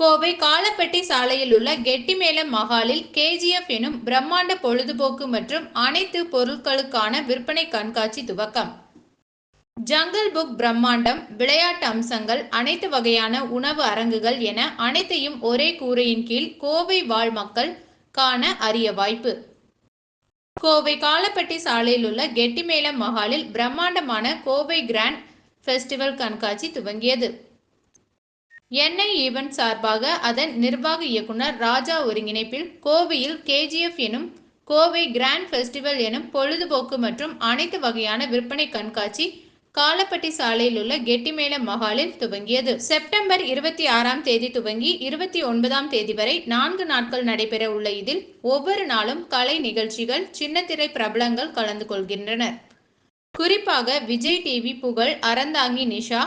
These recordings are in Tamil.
கோவை காலப்பட்டி சாலையில் உள்ள கெட்டிமேளம் மஹாலில் கேஜிஎஃப் எனும் பிரம்மாண்ட பொழுதுபோக்கு மற்றும் அனைத்து பொருட்களுக்கான விற்பனை கண்காட்சி துவக்கம். ஜங்கல் புக் பிரம்மாண்டம் விளையாட்டு அம்சங்கள் அனைத்து வகையான உணவு அரங்குகள் என அனைத்தையும் ஒரே கூரையின் கீழ் கோவை வாழ் மக்கள் காண அரிய வாய்ப்பு. கோவை காலப்பட்டி சாலையில் உள்ள கெட்டிமேளம் மஹாலில் பிரம்மாண்டமான கோவை கிராண்ட் ஃபெஸ்டிவல் கண்காட்சி துவங்கியது. என்ஐ ஈவென்ட் சார்பாக அதன் நிர்வாக இயக்குனர் ராஜா ஒருங்கிணைப்பில் கோவையில் கேஜிஎஃப் எனும் கோவை கிராண்ட் ஃபெஸ்டிவல் எனும் பொழுதுபோக்கு மற்றும் அனைத்து வகையான விற்பனை கண்காட்சி காலப்பட்டி சாலையில் உள்ள கெட்டிமேள மஹாலில் துவங்கியது. செப்டம்பர் இருபத்தி ஆறாம் தேதி துவங்கி இருபத்தி ஒன்பதாம் தேதி வரை நான்கு நாட்கள் நடைபெற உள்ள இதில் ஒவ்வொரு நாளும் கலை நிகழ்ச்சிகள் சின்னத்திரை பிரபலங்கள் கலந்து கொள்கின்றனர். குறிப்பாக விஜய் டிவி புகழ் அறந்தாங்கி நிஷா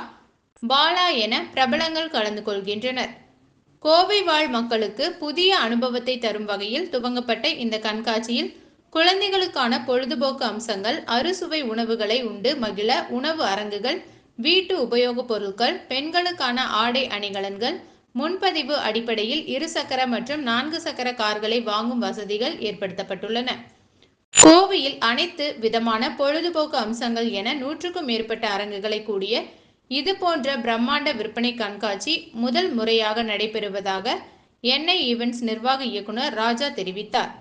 பாலா என பிரபலங்கள் கலந்து கொள்கின்றனர். கோவை வாழ் மக்களுக்கு புதிய அனுபவத்தை தரும் வகையில் துவங்கப்பட்ட இந்த கண்காட்சியில் குழந்தைகளுக்கான பொழுதுபோக்கு அம்சங்கள் அறுசுவை உணவுகளை உண்டு மகிழ உணவு அரங்குகள் வீட்டு உபயோகப் பொருட்கள் பெண்களுக்கான ஆடை அணிகலன்கள் முன்பதிவு அடிப்படையில் இருசக்கர மற்றும் நான்கு சக்கர கார்களை வாங்கும் வசதிகள் ஏற்படுத்தப்பட்டுள்ளன. கோவையில் அனைத்து விதமான பொழுதுபோக்கு அம்சங்கள் என நூற்றுக்கும் மேற்பட்ட அரங்குகளை கூடிய இது போன்ற பிரம்மாண்ட விற்பனை கண்காட்சி முதல் முறையாக நடைபெறுவதாக என்ஐ ஈவென்ட்ஸ் நிர்வாக இயக்குனர் ராஜா தெரிவித்தார்.